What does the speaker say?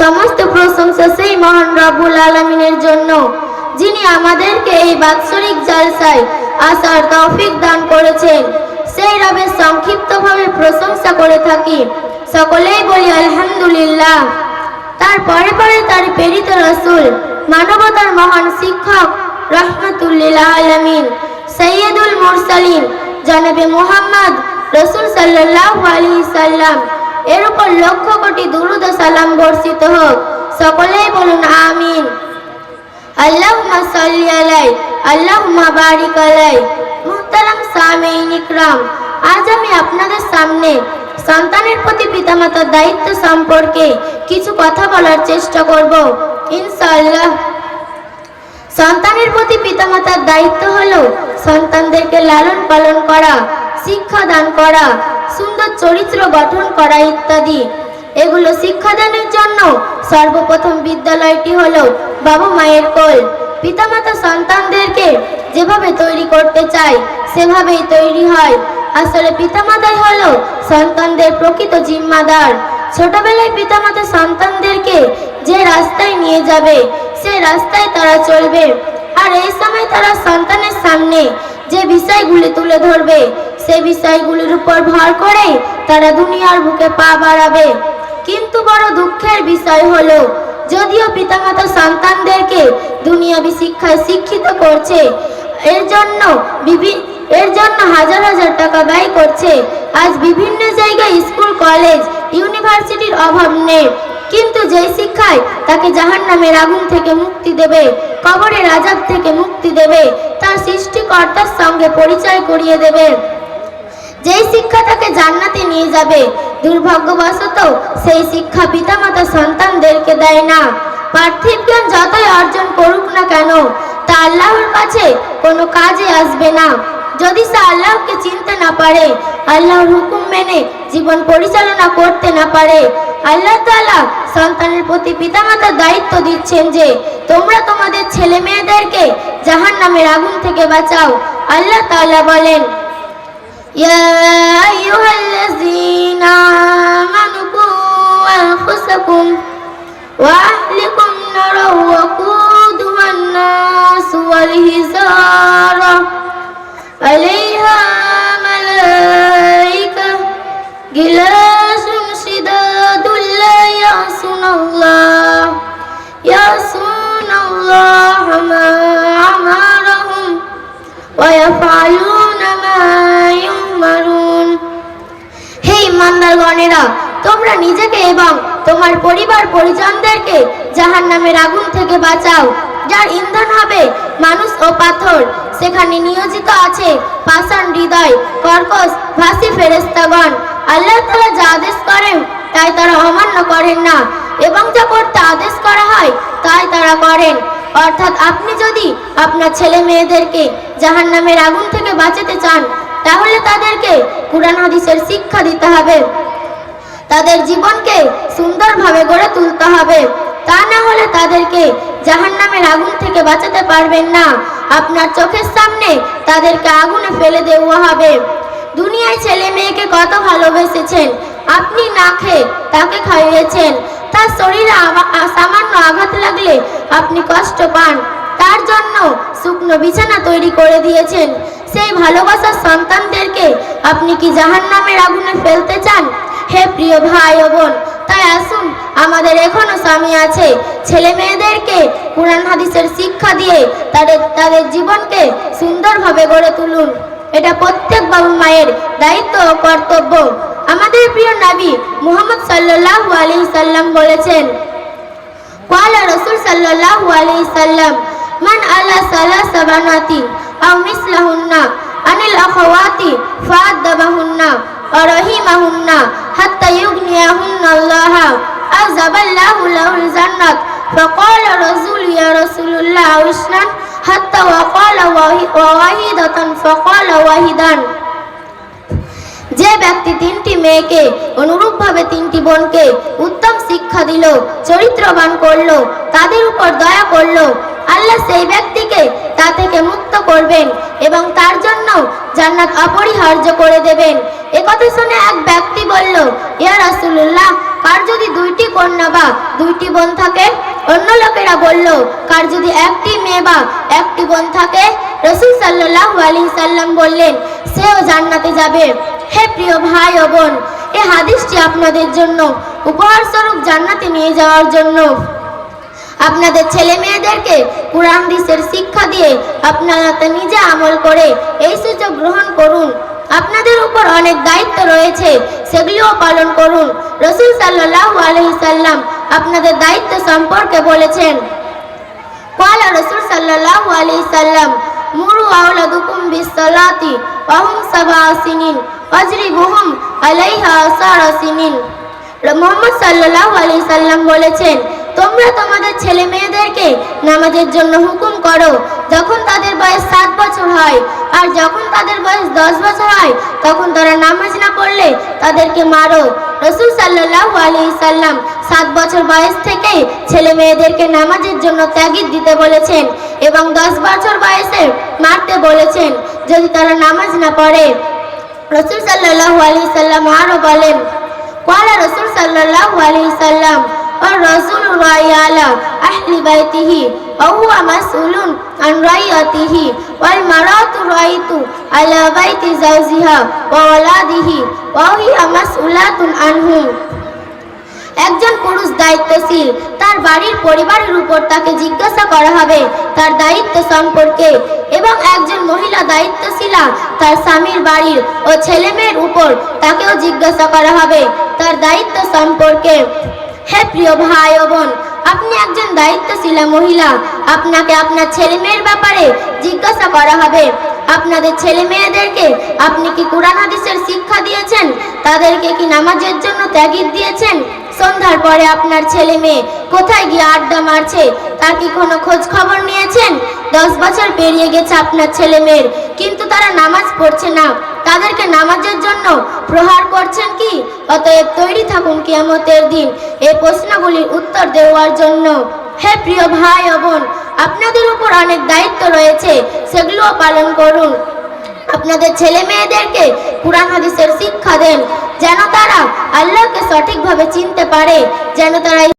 সমস্ত প্রশংসা সেই মহান রব্বুল আলমিনের জন্য, যিনি আমাদেরকে এই বাৎসরিক জালসায় আসার তৌফিক দান করেছেন। সেই রবের সংক্ষিপ্তভাবে প্রশংসা করে থাকি। সকলেই বলি, আলহামদুলিল্লাহ। তারপরে পরে পরে তার প্রেরিত রসুল, মানবতার মহান শিক্ষক, রহমতুল্লিল আলমিন সৈয়দুল মুরসালিন, জনাবে মোহাম্মদ রসুল সাল্লাহ আলী সাল্লাম এর উপর লক্ষ কোটি দুরুদ সালাম বর্ষিত হোক। সকলেই বলুন আমিন। আল্লাহুম্মা সাল্লি আলাই আল্লাহুম্মা বারিক আলাই মুহতারাম সামিন ইকরাম, আজ আমি আপনাদের সামনে সন্তানের প্রতি পিতামাতার দায়িত্ব সম্পর্কে কিছু কথা বলার চেষ্টা করব। ইনশাআল্লাহ। সন্তানের প্রতি পিতামাতার দায়িত্ব হলো সন্তানদেরকে লালন পালন করা। শিক্ষা দান করা, সুন্দর চরিত্র গঠন করা ইত্যাদি। এগুলো শিক্ষাদানের জন্য সর্বপ্রথম বিদ্যালয়টি হল বাবা মায়ের কোল। পিতামাতা সন্তানদেরকে যেভাবে তৈরি করতে চায়, সেভাবেই তৈরি হয়। আসলে পিতামাতাই হলো সন্তানদের প্রকৃত জিম্মাদার। ছোটবেলায় পিতামাতা সন্তানদেরকে যে রাস্তায় নিয়ে যাবে, সে রাস্তায় তারা চলবে। আর এই সময় তারা সন্তানের সামনে যে বিষয়গুলি তুলে ধরবে সে বিষয়গুলির উপর ভর করে তারা দুনিয়ার বুকে পা বাড়াবে। কিন্তু বড় দুঃখের বিষয় হলো, যদিও পিতামাতা সন্তানদেরকে দুনিয়াবি শিক্ষায় শিক্ষিত করছে, এর জন্য বিভি- এর জন্য হাজার হাজার টাকা ব্যয় করছে। আজ বিভিন্ন জায়গায় স্কুল, কলেজ, ইউনিভার্সিটির অভাব নেই। কিন্তু যেই শিক্ষায় তাকে জাহান নামের আগুন থেকে মুক্তি দেবে, কবরের আজাব থেকে মুক্তি দেবে, তার সৃষ্টিকর্তার সঙ্গে পরিচয় করিয়ে দেবে। যেই শিক্ষা তাকে জান্নাতে নিয়ে যাবে, দুর্ভাগ্যবশত সেই শিক্ষা পিতামাতা সন্তানদেরকে দেয় না। পার্থিব জ্ঞান যতই অর্জন করুক না কেন, তা আল্লাহর কাছে কোনো কাজে আসবে না। যদি সে আল্লাহকে চিনতে না পারে, আল্লাহর হুকুম মেনে জীবন পরিচালনা করতে না পারে, আল্লাহ তাআলা সন্তানের প্রতি পিতামাতার দায়িত্ব দিচ্ছেন যে, তোমরা তোমাদের ছেলে মেয়েদেরকে জাহান নামের আগুন থেকে বাঁচাও। আল্লাহ তাআলা বলেন يا أيها الذين آمنوا قوا أنفسكم وأهلكم نارا وقودها الناس والحجارة عليها ملائكة غلاظ شداد لا يعصون الله يعصون الله ما أمرهم ويفعلون ইমানদারগণেরা তোমরা নিজেকে এবং তোমার পরিবার পরিজনদেরকে জাহান নামের আগুন থেকে বাঁচাও। যার ইন্ধন হবে মানুষ ও পাথর। সেখানে নিয়োজিত আছে পাষাণ হৃদয়, কর্কশ, ভাসি ফেরেস্তাগণ আল্লাহ তালা যা আদেশ করেন, তাই তারা অমান্য করেন না। এবং যা করতে আদেশ করা হয়, তাই তারা করেন। অর্থাৎ আপনি যদি আপনার ছেলে মেয়েদেরকে জাহান নামের আগুন থেকে বাঁচাতে চান, তাহলে তাদেরকে কোরআন হাদিসের শিক্ষা দিতে হবে। তাদের জীবনকে সুন্দরভাবে গড়ে তুলতে হবে। তা না হলে তাদেরকে জাহান নামের আগুন থেকে বাঁচাতে পারবেন না। আপনার চোখের সামনে তাদেরকে আগুনে ফেলে দেওয়া হবে। দুনিয়ায় ছেলে মেয়েকে কত ভালোবেসেছেন? আপনি না খেয়ে তাকে খাইয়েছেন। তার শরীরে সামান্য আঘাত লাগলে আপনি কষ্ট পান। তার জন্য শুকনো বিছানা তৈরি করে দিয়েছেন। সেই ভালোবাসার সন্তানদেরকে আপনি কি জাহান নামের আগুনে ফেলতে চান? হে প্রিয় ভাই ও বোন, তাই আসুন, আমাদের এখনও স্বামী আছে। ছেলে মেয়েদেরকে কোরআন হাদিসের শিক্ষা দিয়ে তাদের তাদের জীবনকে সুন্দরভাবে গড়ে তুলুন। এটা প্রত্যেক বাবু মায়ের দায়িত্ব ও কর্তব্য। আমাদের প্রিয় নাবি মুহাম্মদ সাল্লাহ আলি সাল্লাম বলেছেন কালা রসুল সাল্লাহ আলি সাল্লাম, মান আল্লাহ সাল্লাহ সাবানাতি আও মিসলাহুন্না, আনিল আখওয়াতি ফাদ দাবাহুন্না ورحمهن حتى يغنيهن الله عذب الله له الجنة فقال رسول يا رسول الله عشنا حتى وقال واحدة فقال واحدا যে ব্যক্তি তিনটি মেয়েকে অনুরূপভাবে তিনটি বোনকে উত্তম শিক্ষা দিল চরিত্রবান করলো তাদের উপর দয়া করলো আল্লাহ সেই ব্যক্তিকে তা থেকে মুক্ত করবেন এবং তার জন্য জান্নাত অপরিহার্য করে দেবেন। একথা শুনে এক ব্যক্তি বলল, ইয়া রাসূলুল্লাহ, কার যদি দুইটি কন্যা বা দুইটি বোন থাকে? অন্য লোকেরা বলল, কার যদি একটি মেয়ে বা একটি বোন থাকে? রসুল সাল্লাহ আলী সাল্লাম বললেন, সেও জান্নাতে যাবে। হে প্রিয় ভাই ও বোন, এ হাদিসটি আপনাদের জন্য উপহার স্বরূপ জান্নাতে নিয়ে যাওয়ার জন্য। আপনাদের ছেলে মেয়েদেরকে কোরআন দিসের শিক্ষা দিয়ে আপনারা তা নিজে আমল করে এই সুযোগ গ্রহণ করুন। আপনাদের উপর অনেক দায়িত্ব রয়েছে, সেগুলিও পালন করুন। রসুল সাল্লাহ আলহিসাল্লাম আপনাদের দায়িত্ব সম্পর্কে বলেছেন কলা রসুল সাল্লাহ আলহিসাল্লাম মুরু আওলাদুকুম বিসলাতি অহম সাবা আসিনিন অজরিবুহুম আলাইহা আসার আসিনিন মোহাম্মদ সাল্লাহ আলি সাল্লাম বলেছেন তোমরা তোমাদের ছেলে মেয়েদেরকে নামাজের জন্য হুকুম করো। যখন তাদের বয়স সাত বছর হয়, আর যখন তাদের বয়স দশ বছর হয়, তখন তারা নামাজ না পড়লে তাদেরকে মারো। রসুল সাল্লাহ আলী সাল্লাম সাত বছর বয়স থেকে ছেলে মেয়েদেরকে নামাজের জন্য ত্যাগিদ দিতে বলেছেন এবং দশ বছর বয়সে মারতে বলেছেন যদি তারা নামাজ না পড়ে। রসুল সাল্লাহ আলী সাল্লাম আরও বলেন কলা রসুল সাল্লাহ আলী সাল্লাম وسلم الرسول راعي على أهل بيته وهو مسؤول عن رعيته والمرأة راعية على بيت زوجها وولده وهي مسؤولة عنهم একজন পুরুষ দায়িত্বশীল তার বাড়ির পরিবারের উপর তাকে জিজ্ঞাসা করা হবে তার দায়িত্ব সম্পর্কে এবং একজন মহিলা দায়িত্বশীলা তার স্বামীর বাড়ির ও ছেলে মেয়ের উপর তাকেও জিজ্ঞাসা করা হবে তার দায়িত্ব সম্পর্কে হে প্রিয় ভাই ও বোন, আপনি একজন দায়িত্বশীলা মহিলা। আপনাকে আপনার ছেলে মেয়ের ব্যাপারে জিজ্ঞাসা করা হবে। আপনাদের ছেলে মেয়েদেরকে আপনি কি কোরআন হাদিসের শিক্ষা দিয়েছেন? তাদেরকে কি নামাজের জন্য ত্যাগিদ দিয়েছেন? সন্ধ্যার পরে আপনার ছেলে মেয়ে কোথায় গিয়ে আড্ডা মারছে? তার কি কোনো খোঁজ খবর নিয়েছেন? দশ বছর পেরিয়ে গেছে আপনার ছেলে মেয়ের কিন্তু তারা নামাজ পড়ছে না। তাদেরকে নামাজের জন্য প্রহার করছেন কি? অতএব তৈরি থাকুন কিয়ামতের দিন এই প্রশ্নগুলির উত্তর দেওয়ার জন্য। হে প্রিয় ভাই বোন, আপনাদের উপর অনেক দায়িত্ব রয়েছে, সেগুলোও পালন করুন। আপনাদের ছেলে মেয়েদেরকে কোরআন হাদিসের শিক্ষা দেন, যেন তারা আল্লাহকে সঠিকভাবে চিনতে পারে, যেন তারা